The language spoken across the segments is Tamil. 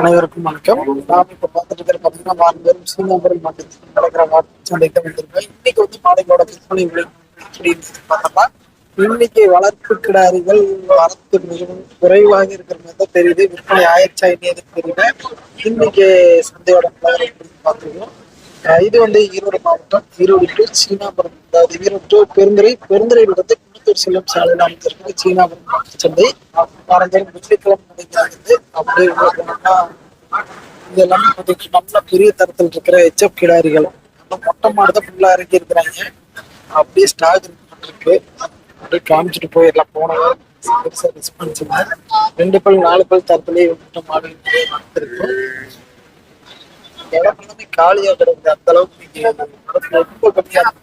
அனைவருக்கும் வணக்கம். நாம் இப்ப பார்த்துட்டு இருக்கிற பாத்தீங்கன்னா மார்பெரும் சீனாபுரம் மாவட்டத்தில் நடக்கிற மாட்டு சந்தைக்கு வந்திருக்கோம் இன்னைக்கு வந்து மாடுகளோட விற்பனை விலை அப்படின்னு பார்த்தோம்னா இன்னைக்கு வளர்ப்பு கிடாரிகள் வரத்து மிகவும் குறைவாக இருக்கிற மாதிரி தான் தெரியுது. விற்பனை ஆயிடுச்சா இன்னது தெரியல. இன்னைக்கு சந்தையோட நிலவரம் பார்த்துருக்கோம் இது வந்து ஈரோடு மாவட்டம். ஈரோடு டு சீனாபுரம் அதாவது ஈரோடு டு பெருந்துறை. பெருந்துறையில் வந்து செல்லும் சாலையில் அமைந்திருக்கு சீனா மாட்டு சந்தை மறந்தாலும் வெள்ளிக்கிழமை நடைபெறுகிறது அப்படியே போனோம்னா இது எல்லாமே பார்த்தீங்கன்னா நல்ல பெரிய தரத்தில் இருக்கிற எச்எப் கிடாரிகள். மொட்டை மாடு தான் ஃபுல்லாக இருக்கிறாங்க. அப்படியே ஸ்டாக் இருக்கு. அப்படியே காமிச்சிட்டு போயிடலாம். போனவங்க பெருசா ரெஸ்பான்ஸ் இல்லை ரெண்டு பல் நாலு பல் தரத்துலேயே மொட்டை மாடு இருக்கு. இடம் எல்லாமே காலியாக கிடக்குது அந்த அளவுக்கு இங்க இடத்துல ரொம்ப கம்மியா இருக்கு.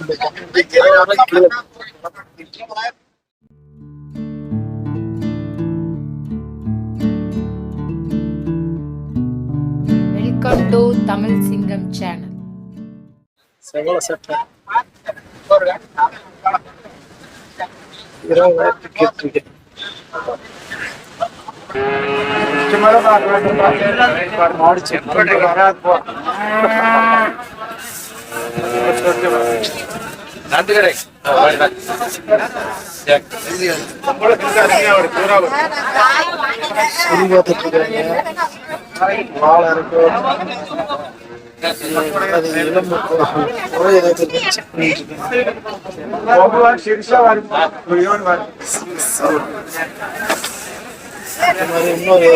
இந்த கம்மிக்கு இருபது ரூபாய் கீழே வெல்கம் டு தமிழ் சிங்கம் சேனல் செவல சட்டை இருபதாயிரத்து கேட்டிருக்கேன் மாடு செக் சொல்லி பார்த்துட்டு இருக்காங்க மாலை இருக்கு அது எலும்பு குறை ஏதாவது செக் பண்ணிட்டு இருக்கேன் இந்த மாதிரி இன்னொரு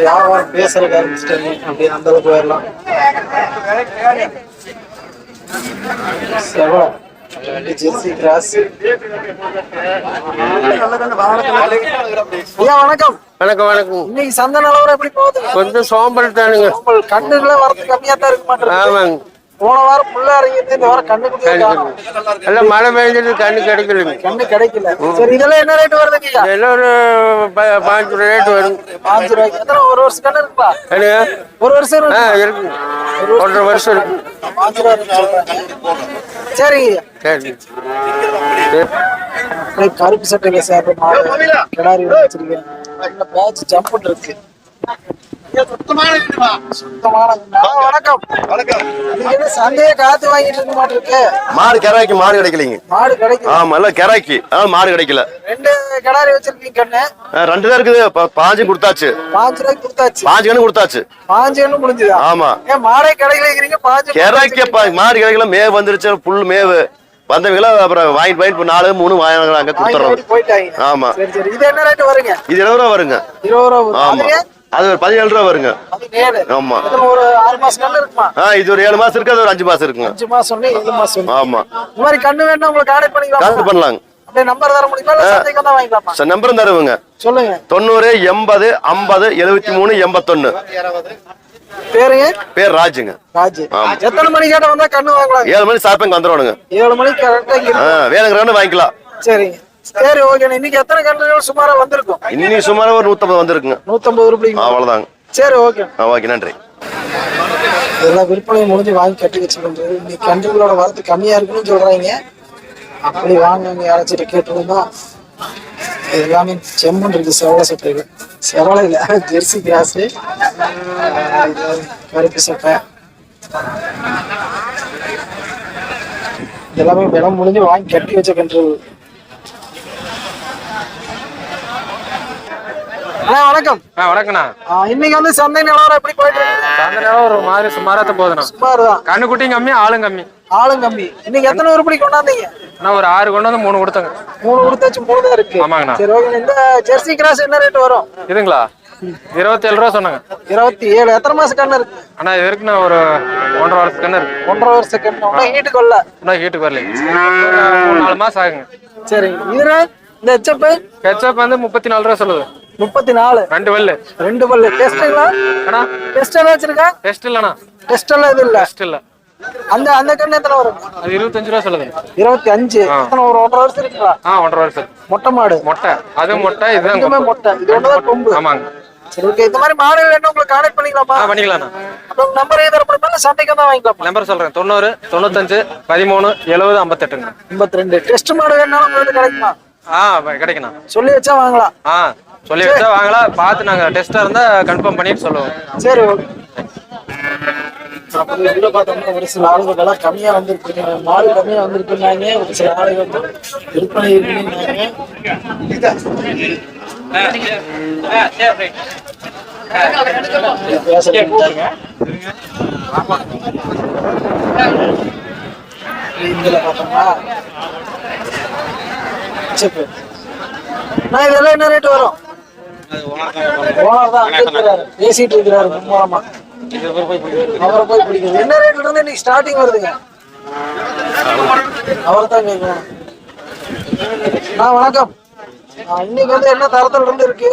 வியாபாரம் பேசுறதுக்கு ஆரம்பிச்சிட்டாங்க அந்த அளவுக்கு ஜெர்சி கிராஸ் ஐயா வணக்கம் வணக்கம். வணக்கம் இன்னைக்கு சந்தை நிலவரம் எப்படி போகுது? கொஞ்சம் சோம்பல் தானுங்க. உங்களுக்கு கண்ணுக்குள்ள வரது கம்மியா தான் இருக்க மாட்டேங்குது. ஆமாங்க. போன வாரம் புள்ள இறங்கிட்டு இந்த வாரம் கண்ணு குட்டியே காணோம். எல்லாம் மழை பெஞ்சது கண்ணு கிடைக்கலைங்க கண்ணு கிடைக்கல. சரி இதெல்லாம் என்ன ரேட் வருதுங்க எல்லாம் ஒரு பாஞ்சு ரேட்டு வரும். பாஞ்சு ரூபாய்க்கு. எத்தனை ஒரு வருஷம் கண்ணு இருக்குப்பா? ஒரு வருஷம் இருக்கு. ஒன்றரை வருஷம் இருக்கு. பாஞ்சு ரூபா. சரிங்க சரி. கருப்பு சேர்த்து மாடு கிடாரி வச்சிருக்கேன். பேட்ச் ஜம்புன்னு இருக்கு வணக்கம். வணக்கம். நீங்க என்ன சந்தையை காத்து வாங்கிட்டு இருக்க மாட்டிருக்கு? மாடு கெராய்க்கு மாடு கிடைக்கலைங்க. மாடு கிடைக்கும் ஆமா இல்ல கெராய்க்கு அதான் மாடு கிடைக்கல. ரெண்டு கிடாரி வச்சிருக்கீங்க கண்ணு. அஹ் ரெண்டு தான் இருக்குது. பாஞ்சு கொடுத்தாச்சு. பாஞ்சு ரூபாய்க்கு கொடுத்தாச்சு. பாஞ்சு கண்ணு கொடுத்தாச்சு. பாஞ்சு கண்ணு முடிஞ்சுதா? ஆமா. ஏன் மாடே கிடைக்கலைங்கிறீங்க பாஞ்சு மாடு கிடைக்கல மேவு வந்துருச்சு புல் மேவு. வந்தவங்கள அப்புறம் வாங்கிட்டு வாங்கிட்டு நாலு மூணு வாங்கினாங்க வாங்கி கொடுத்துறோம். ஆமா. இது என்ன ரேட் வருங்க? இது இருபது ரூபா வருங்க. இருபது ரூபா வரும். ஆமா. அது ஒரு பதினேழு ரூபா வருங்க. ஆமா. ஒரு ஆறு மாசம் ஆ இது ஒரு ஏழு மாசம் இருக்கு அது ஒரு அஞ்சு மாசம் இருக்குங்க. அஞ்சு மாசம் ஏழு மாசம். ஆமா. இந்த மாதிரி கண்ணு வேணும் உங்களுக்கு கான்டாக்ட் பண்ணிக்கலாம்? கால் பண்ணலாங்க. அப்படியே நம்பர் தர முடியுமா? வாங்கிக்கலாமா? சார் நம்பரும் தருவங்க. சொல்லுங்க. தொண்ணூறு எண்பது ஐம்பது எழுபத்தி மூணு எண்பத்தொன்னு. பேருங்க பேர் ராஜுங்க. ராஜு. எத்தனை மணி கேட்ட வந்தா கண்ணு வாங்கலாம்? ஏழு மணி சாப்பிங்க வந்துடுவானுங்க ஏழு மணிக்கு கரெக்டா. வேணுங்கிறவனு வாங்கிக்கலாம். சரிங்க. சரி ஓகே இன்னைக்கு எத்தனை கண்ணுகள் சுமாரா வந்திருக்கும்? இன்னைக்கு சுமார் ஒரு நூத்தம்பது வந்திருக்குங்க. நூத்தம்பது ரூபாய்க்கு அவ்வளவுதாங்க. சரி ஓகே ஓகே நன்றி. இதெல்லாம் விற்பனை முடிஞ்சு வாங்கி கட்டி வச்சுக்கிறது இன்னைக்கு கன்றுகளோட வரத்து கம்மியா இருக்குன்னு சொல்றாங்க. அப்படி வாங்க யாராச்சும் கேட்டுருந்தோம் இது எல்லாமே செம்மண் இருக்கு செவலை சட்டைகள் செவலை இல்ல ஜெர்சி கிராஸ். கருப்பு சட்டை. எல்லாமே விலை முடிஞ்சு வாங்கி கட்டி வச்ச கன்றுகள். வணக்கம். ஆ, இன்னைக்கு வந்து சந்தை நிலவரம் எப்படி போயிட்டு ஒரு மாதிரி சுமாராத்த போதுண்ணா சுமார் தான் கண்ணு குட்டியும் கம்மி ஆளும் கம்மி. ஆளும் கம்மி. இன்னைக்கு எத்தனை உருப்படி கொண்டாந்தீங்க? நான் ஒரு ஆறு கொண்டு வந்து மூணு கொடுத்தங்க. மூணு கொடுத்தாச்சு மூணு தான் இருக்கு. ஆமாங்கண்ணா. சரி ஓகே இந்த ஜெர்சி கிராஸ் என்ன ரேட் வரும்? இதுங்களா? இருபத்தி ஏழு ரூபா சொன்னாங்க. இருபத்தி ஏழு எத்தனை மாசம் கண்ணு இருக்கு? அண்ணா இது வரைக்கும் நான் ஒரு ஒன்றரை வருஷத்துக்கு கண்ணு இருக்கு. ஒன்றரை வருஷம் கண்ணு. ஹீட்டு கொள்ள இன்னும் ஹீட்டுக்கு வரல. நாலு மாசம் ஆகுங்க. சரிங்க. இதுல இந்த ஹெச்எப் கெச்சப் வந்து முப்பத்தி நாலு ரூபா சொல்லுது. முப்பத்தி நாலு. ரெண்டு வெள்ளு. ரெண்டு பல்லு டெஸ்ட்டுங்களா அண்ணா. டெஸ்ட் எல்லாம் வச்சிருக்கா? டெஸ்ட் இல்லைண்ணா. டெஸ்ட் எல்லாம் இது இல்ல. டெஸ்ட் இல்லை. அந்த அந்த கண்ணு எத்தனை வரும்? அது இருபத்தஞ்சு ரூபா சொல்லுதுங்க இருபத்தி அஞ்சு. எத்தனை ஒரு ஒன்றரை வருஷம் இருக்குங்களா ஆ ஒன்றரை வருஷம் மொட்டை மாடு. மொட்டை. அதுவும் மொட்டை இதுதான். மொட்டை. இது ஒண்ணுதான் கொம்பு. ஆமாங்க. சரி ஓகே இந்த மாதிரி மாடுகள் என்ன உங்களுக்கு கான்டாக்ட் பண்ணிக்கலாமா? ஆ பண்ணிக்கலாம்ண்ணா. அப்போ உங்க நம்பர் எதாவது பண்ணா சண்டைக்கு தான் வாங்கிக்கலாமா? நம்பர் சொல்றேன். தொண்ணூறு தொண்ணூத்தஞ்சு பதிமூணு எழுபது ஐம்பத்தெட்டுங்க. ஐம்பத்தி ரெண்டு. டெஸ்ட் மாடு வேணாலும் உங்களுக்கு கிடைக்குமா? ஆ கிடைக்குண்ணா. சொல்லி வச்சா வாங்கலாம். ஆ. சொல்லி வச்சா வாங்கலாம் பார்த்து நாங்கள் டெஸ்ட்டாக இருந்தால் கன்ஃபார்ம் பண்ணிட்டு சொல்லுவோம். சரி ஓகே. பார்த்தோம்னா ஒரு சில ஆளுகள் எல்லாம் கம்மியா வந்திருக்கு. மாடு கம்மியாக வந்திருக்குன்னாங்க. ஒரு சில ஆளுகள் வந்து விற்பனை இருக்குன்னாங்க. பேச பார்த்தோம்னா சரி. நான் இதெல்லாம் என்ன ரேட் வரும்? பேசிட்டு இருக்கிறாரு மும்மரமா அவரை போய் பிடிக்குது என்ன ரேட்ல இருந்து இன்னைக்கு ஸ்டார்டிங் வருதுங்க அவரை தான் கேட்கணும் ஆ வணக்கம் இன்னைக்கு வந்து என்ன தரத்துல இருந்து இருக்கு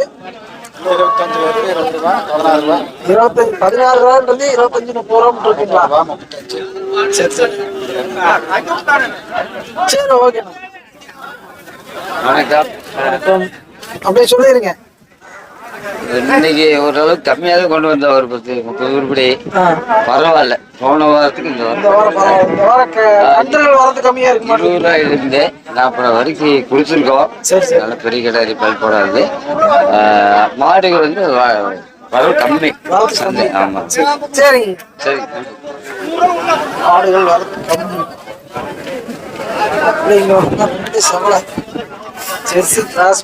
இருபத்தஞ்சு பதினாறு ரூபாயில இருந்து இருபத்தஞ்சு முப்பது ரூபா இருக்குங்களா சரி ஓகேண்ணா வணக்கம். அப்படியே சொல்லிருங்க இன்னைக்கு ஓரளவுக்கு கம்மியாக தான் கொண்டு வந்தோம் ஒரு பத்து முப்பது உருப்படி. பரவாயில்ல. போன வாரத்துக்கு இந்த வாரம். இருபது ரூபாய் இருந்து நாற்பது வரைக்கும் சரி சரி. நல்ல பெரிய கிடாரி பல் போடாது. ஆஹ், மாடுகள் வந்து வரவு கம்மி. ஆமா. சரிங்க சரி. ஆடுகள் வரது கம்மி. அப்படி இங்க வந்து ரெண்டு சவலை ஜெர்சி கிராஸ்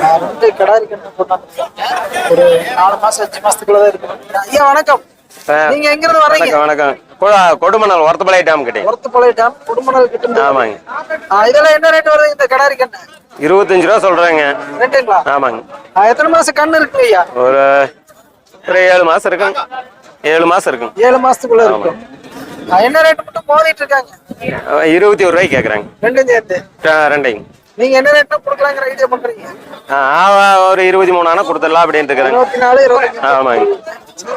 நான் ரெண்டு கடாரி கண்ணு போட்டாங்க ஒரு நாலு மாசம் அஞ்சு மாசத்துக்குள்ள தான் இருக்கு ஐயா வணக்கம் நீங்க எங்க இருந்து வர்றீங்க வணக்கம் வணக்கம். கொ- கொடுமணல் ஒருத்தப்பாளைய டேம் கிட்டே. ஒருத்தப்பாளைய டேம் கிட்ட. ஆமாங்க. இதெல்லாம் என்ன ரேட் வருது? இந்த கடாரி கண்ணு இருபத்தஞ்சு ரூபா சொல்றாங்க. ஆமாங்க. எத்தனை மாசம் கண்ணு இருக்கு ஐயா? ஒரு ஒரு ஏழு மாசம் இருக்குங்க ஏழு மாசம் இருக்குங்க ஏழு மாசத்துக்குள்ள இருக்கும். என்ன ரேட் மட்டும் மோதிட்டு இருக்காங்க? இருபத்தி ஒரு ரூபாய்க்கு கேட்குறாங்க ரெண்டும் சேர்த்து. ரெண்டைங்க. நீங்க என்ன ரேட்னா கொடுக்கலாங்கிற ஐடியா பண்றீங்க? ஒரு இருபத்தி மூணு ஆனா கொடுத்துடலாம் அப்படின்ட்டு இருக்கிறேங்க இருபத்தி நாலு இருபத்தஞ்சு ஆமாங்க.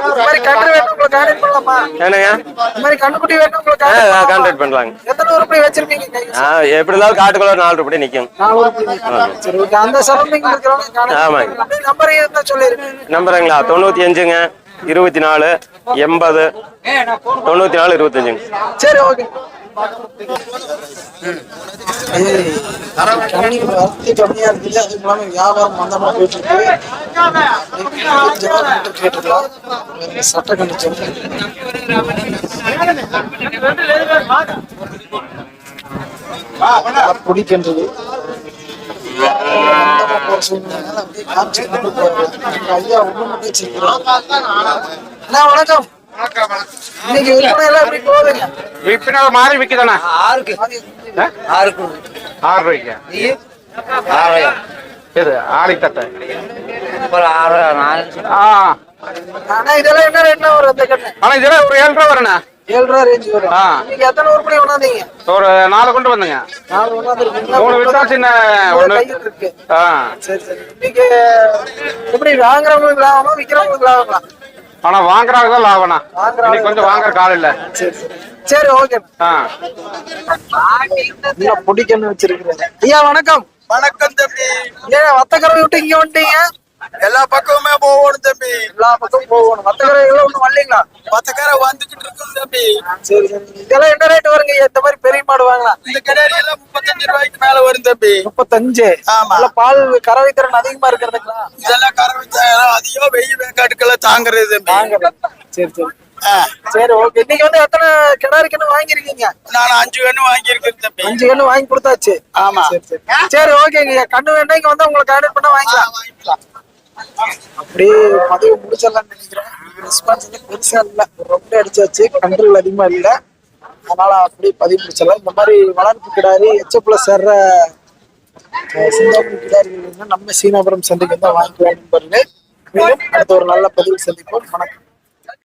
இந்த மாதிரி கன்று வேணும் உங்களுக்கு கான்டாக்ட் பண்ணலாமா? என்னங்க? இந்த மாதிரி கண்ணுக்குட்டி வேணும் உங்களுக்கு contact பண்ணலாமா? கான்டாக்ட் பண்ணலாங்க. எத்தனை கையில? ஆ எப்படி இருந்தாலும் காட்டுக்குள்ள ஒரு நாலு ரூபாய் நிற்கும் நாலு உருப்படி சரி ஓகே அந்த சரௌண்டிங் இருக்கிறவங்க கான்டாக்ட் ஆமாங்க. அப்படியே நம்பர் இருந்தா சொல்லிருங்க. நம்பருங்களா? தொண்ணூத்தி அஞ்சுங்க. இருபத்தி நாலு எண்பது. தொண்ணூத்தி நாலு இருபத்தஞ்சுங்க. சரி ஓகே கண்ணி கம்மியா இருக்குது அது இல்லாம வியாபாரம் மந்தமா போயிட்டு இருக்கு கேட்டுக்கலாம் சட்டை கண்ணு ஐயா ஒண்ணு மட்டும் வச்சிருக்கிறோம் அண்ணா வணக்கம் விற்பனை மாறி விற்குதாண்ணா ஆறுக்கு. ஆறு ரூபாய்க்கு? ஆறாயிரம் இது ஆளுக்கு தட்டை ஆறு நாலு ஆ. ஆனா இதெல்லாம் என்ன ரேட்னா வரும் ஆனால் இதெல்லாம் ஒரு ஏழு ரூபா வருண்ணா ஏழு ரூபா ரேஞ்ச் வரும். நீங்க எத்தனை உருப்படி கொண்டாந்தீங்க ஒரு நாலு கொண்டு வந்தேங்க. நாலு மூணு சின்ன ஒண்ணு. இருக்கு. சரி சரி. இன்னைக்கு எப்படி வாங்குறவங்களுக்கு லாபமா விக்கிறவங்களுக்கு லாபமா? ஆனா வாங்குறாங்க தான் வாங்குறவங்க இன்னைக்கு கொஞ்சம் வாங்குற காலம் இல்ல. சரி சரி. சரி ஓகே. பொடிக்கன்னு வச்சிருக்கிறேன். ஐயா வணக்கம். வணக்கம் தம்பி. ஏன் வத்தக்கரை விட்டு இங்க வந்துட்டீங்க? எல்லா பக்கமுமே போகணும் தம்பி. எல்லா பக்கமும் போகணும். வத்தக்கரை எல்லாம் ஒண்ணும் வரலீங்களா? பத்தக்கார வந்துகிட்டு இருக்கும் தம்பி. சரி இதெல்லாம் என்ன ரேட் வருங்க? இந்த மாதிரி பெரிய மாடு வாங்கலாம். இந்த கடாரி எல்லாம் முப்பத்தஞ்சு ரூபாய்க்கு மேல வரும் தம்பி. முப்பத்தஞ்சு. ஆமா. பால் கறவை திறன் அதிகமா இருக்கிறதுங்களா? இதெல்லாம் கறவை அதிகம் வெயில் வேக்காட்டுக்கெல்லாம் தாங்குறது தம்பி. சரி சரி. சரி ஓகே இன்னைக்கு வந்து எத்தனை கிடாரி கண்ணு வாங்கியிருக்கீங்க? நான் அஞ்சு கண்ணு வாங்கியிருக்கேன் தம்பி. அஞ்சு கண்ணு வாங்கி கொடுத்தாச்சு. ஆமா. சரி சரி. ஓகேங்க கண்ணு வேண்டாம் இங்க வந்து உங்களுக்கு கான்டாக்ட் பண்ண வாங்கிக்கலாம். வாங்கிக்கலாம். அப்படியே பதிவு முடிச்சிடலாம்னு நினைக்கிறேன். ரெஸ்பான்ஸ் வந்து பெருசா இல்ல. ரொம்ப அடிச்சாச்சு கண்ட்ரோல் அதிகமா இல்ல. அதனால அப்படியே பதிவு முடிச்சிடலாம். இந்த மாதிரி வளர்ப்பு கிடாரி எச்சப்புல சேர்ற அஹ், சிந்தாபுரம் கிடாரிகள் நம்ம சீனாபுரம் சந்தைக்கு தான் வாங்கிக்கலாம் பாருங்க மேலும் அடுத்த ஒரு நல்ல பதிவு சந்திப்போம். வணக்கம்.